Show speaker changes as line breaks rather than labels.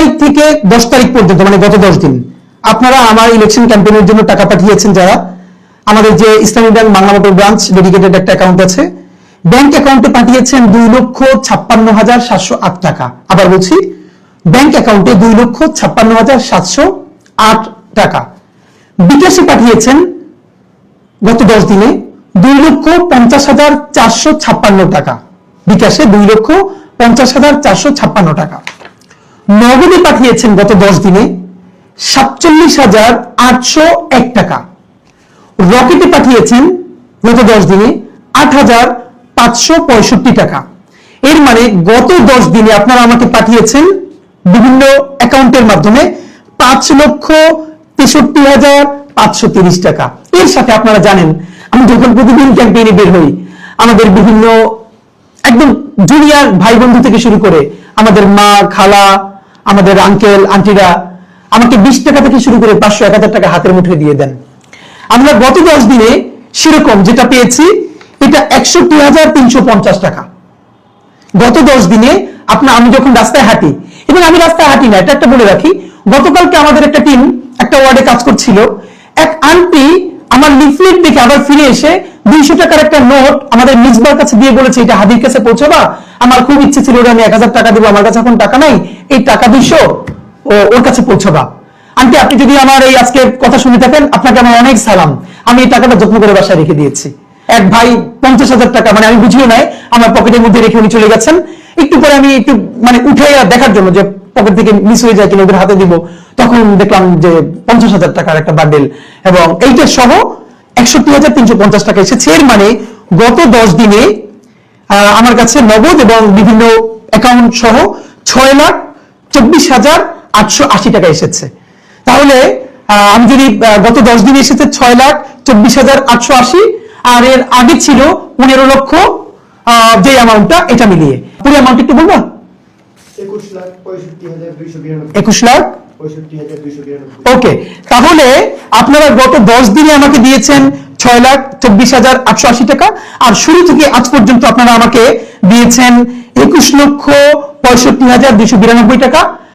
তারিখ থেকে দশ তারিখ পর্যন্ত মানে গত দশ দিন, আপনারা আমার ইলেকশন ক্যাম্পেইনের জন্য টাকা পাঠিয়েছেন যারা। আমাদের যে Islami bank Bangla motor branch dedicated একটা অ্যাকাউন্ট আছে। ব্যাংক অ্যাকাউন্টে পাঠিয়েছেন দুই লক্ষ ছাপ্পান্ন হাজার সাতশো আট টাকা। আবার বলছি ব্যাংক অ্যাকাউন্টে দুই লক্ষ ছাপ্পান্ন হাজার সাতশো আট টাকা। বিকাশে পাঠিয়েছেন গত দশ দিনে দুই লক্ষ পঞ্চাশ হাজার চারশো ছাপ্পান্ন টাকা। বিকাশে দুই লক্ষ পঞ্চাশ হাজার চারশো ছাপ্পান্ন টাকা। নগদে পাঠিয়েছেন গত দশ দিনে সাতচল্লিশ হাজার আটশো এক টাকা। রকেটে পাঠিয়েছেন গত দশ দিনে আট হাজার পাঁচশো পঁয়ষট্টি টাকা। এর মানে গত দশ দিনে আপনারা আমাকে পাঠিয়েছেন বিভিন্ন অ্যাকাউন্টের মাধ্যমে পাঁচ লক্ষ তেষট্টি হাজার পাঁচশো তিরিশ টাকা। এর সাথে আপনারা জানেন, আমি যখন প্রতিদিন ক্যাম্পেইনে বের হই, আমাদের বিভিন্ন একদম জুনিয়র ভাই বন্ধু থেকে শুরু করে আমাদের মা, খালা আমাদের আঙ্কেল আন্টিরা আমাকে বিশ টাকা থেকে শুরু করে পাঁচশো, এক হাজার টাকা হাতের মুঠে দিয়ে দেন। আমরা গত দশ দিনে সেরকম যেটা পেয়েছি, এটা একষট্টি হাজার টাকা। গত দশ দিনে আপনার, আমি যখন রাস্তায় হাঁটি, এবং আমি রাস্তায় হাঁটি না, এটা একটা বলে রাখি, গতকালকে আমাদের একটা টিম একটা ওয়ার্ডে কাজ করছিল। এক আন্টি আমার লিফলেট দেখে আবার ফিরে এসে দুইশো টাকার একটা নোট আমাদের মিসবার কাছে দিয়ে বলেছে, এটা হাদির কাছে পৌঁছাবা? আমার খুব ইচ্ছে ছিল আমি এক হাজার টাকা দিব, আমার কাছে এখন টাকা নাই, এই টাকা দুইশো ওর কাছে পৌঁছাবা। আন্টি, আপনি যদি আমার এই আজকে কথা শুনে থাকেন, আপনাকে আমার অনেক সালাম। আমি এই টাকাটা যত্ন করে বাসায় রেখে দিয়েছি। এক ভাই পঞ্চাশ হাজার টাকা মানে আমি বুঝিও নাই, আমার পকেটের মধ্যে রেখে উনি চলে গেছেন। একটু পরে আমি একটু মানে উঠে দেখার জন্য যে পকেট থেকে মিস হয়ে যায় কিনা, ওদের হাতে দিব। তখন দেখলাম যে পঞ্চাশ হাজার টাকার একটা বান্ডেল এবং এইটা সহ একষট্টি হাজার তিনশো পঞ্চাশ টাকা এসেছে। এর মানে গত দশ দিনে আমার কাছে নগদ এবং বিভিন্ন অ্যাকাউন্ট সহ ছয় লাখ চব্বিশ হাজার আটশো আশি টাকা এসেছে। তাহলে আমি যদি গত দশ দিনে এসেছে ছয় লাখ চব্বিশ হাজার আটশো আশি আর এর আগে ছিল পনেরো লক্ষ আহ, যে অ্যামাউন্টটা এটা মিলিয়ে। পুরো অ্যামাউন্ট একটু বলব?
একুশ লাখ
ওকে তাহলে আপনারা গত দশ দিনে আমাকে দিয়েছেন ছয় লাখ চব্বিশ হাজার আটশো আশি টাকা। আর শুরু থেকে আজ পর্যন্ত আপনারা আমাকে দিয়েছেন একুশ লক্ষ পঁয়ষট্টি হাজার দুইশো বিরানব্বই টাকা।